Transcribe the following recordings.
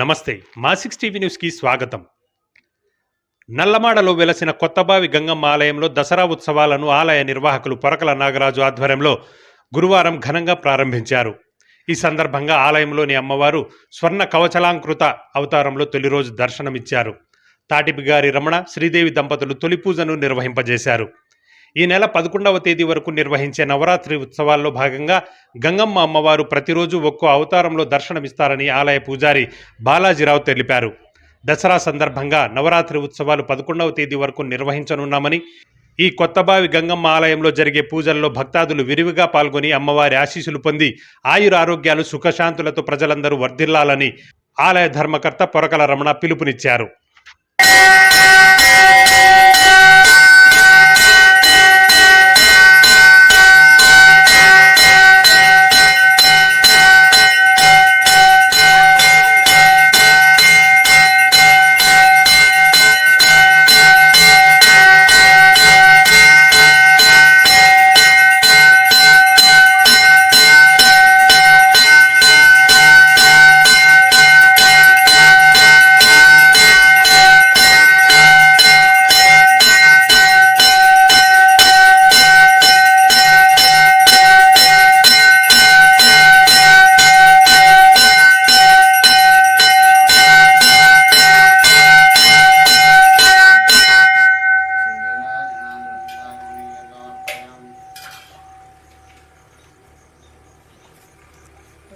నమస్తే. మా six TV న్యూస్కి స్వాగతం. నల్లమాడలో వెలసిన కొత్తబావి గంగమ్మ ఆలయంలో దసరా ఉత్సవాలను ఆలయ నిర్వాహకులు పొరకల నాగరాజు ఆధ్వర్యంలో గురువారం ఘనంగా ప్రారంభించారు. ఈ సందర్భంగా ఆలయంలోని అమ్మవారు స్వర్ణ కవచలాంకృత అవతారంలో తొలి రోజు దర్శనమిచ్చారు. తాటిపిగారి రమణ శ్రీదేవి దంపతులు తొలి పూజను నిర్వహింపజేశారు. ఈ నెల పదకొండవ తేదీ వరకు నిర్వహించే నవరాత్రి ఉత్సవాల్లో భాగంగా గంగమ్మ అమ్మవారు ప్రతిరోజు ఒక్కో అవతారంలో దర్శనమిస్తారని ఆలయ పూజారి బాలాజీరావు తెలిపారు. దసరా సందర్భంగా నవరాత్రి ఉత్సవాలు పదకొండవ తేదీ వరకు నిర్వహించనున్నామని ఈ కొత్తబావి గంగమ్మ ఆలయంలో జరిగే పూజల్లో భక్తాదులు విరివిగా పాల్గొని అమ్మవారి ఆశీస్సులు పొంది ఆయుర ఆరోగ్యాలు సుఖశాంతులతో ప్రజలందరూ వర్ధిల్లాలని ఆలయ ధర్మకర్త పొరకల రమణ పిలుపునిచ్చారు.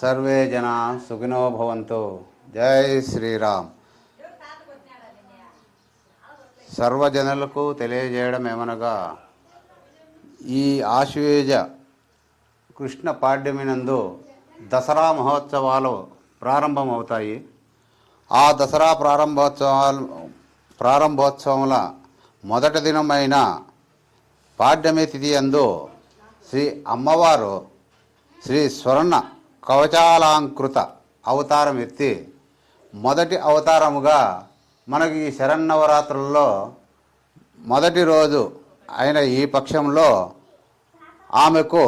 సర్వే జన సుఖినో భవంతు. జై శ్రీరామ్. సర్వజనులకు తెలియజేయడం ఏమనగా ఈ ఆశ్వేజ కృష్ణ పాడ్యమినందు దసరా మహోత్సవాలు ప్రారంభమవుతాయి. ఆ దసరా ప్రారంభోత్సవాలు ప్రారంభోత్సవముల మొదటి దినమైన పాడ్యమి తిథి అందు శ్రీ అమ్మవారు శ్రీ స్వర్ణ కవచాలంకృత అవతారం ఎత్తి మొదటి అవతారముగా మనకి ఈ శరన్నవరాత్రుల్లో మొదటి రోజు అయిన ఈ పక్షంలో ఆమెకు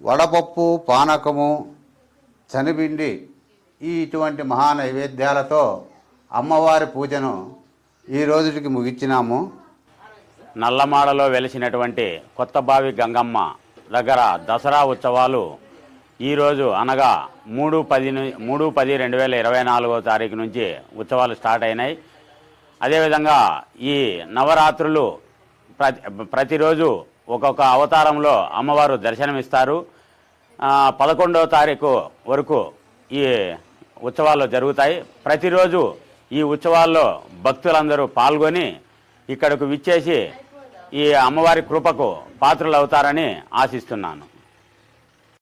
వడపప్పు పానకము చనిపిండి ఈ ఇటువంటి మహా నైవేద్యాలతో అమ్మవారి పూజను ఈ రోజుకి ముగించినాము నల్లమాడలో వెలిసినటువంటి కొత్తబావి గంగమ్మ దగ్గర దసరా ఉత్సవాలు ఈరోజు అనగా మూడు పది ను- మూడు పది రెండు వేల ఇరవై నాలుగో తారీఖు నుంచి ఉత్సవాలు స్టార్ట్ అయినాయి. అదేవిధంగా ఈ నవరాత్రులు ప్రతి ప్రతిరోజు ఒక్కొక్క అవతారంలో అమ్మవారు దర్శనమిస్తారు. పదకొండవ తారీఖు వరకు ఈ ఉత్సవాలు జరుగుతాయి. ప్రతిరోజు ఈ ఉత్సవాల్లో భక్తులందరూ పాల్గొని ఇక్కడకు విచ్చేసి ఈ అమ్మవారి కృపకు పాత్రలు అవుతారని ఆశిస్తున్నాను.